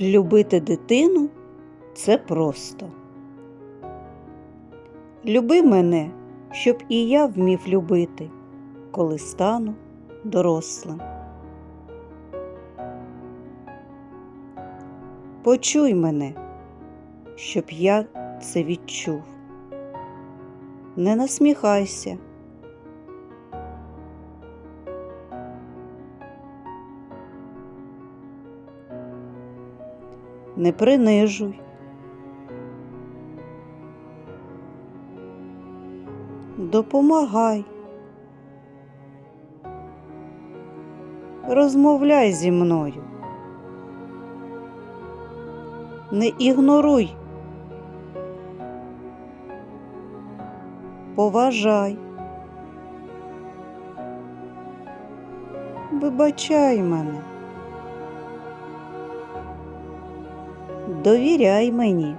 Любити дитину це просто. Люби мене, щоб і я вмів любити, коли стану дорослим. Почуй мене, щоб я це відчув. Не насміхайся. Не принижуй. Допомагай. Розмовляй зі мною. Не ігноруй. Поважай. Вибачай мене. Довіряй мені.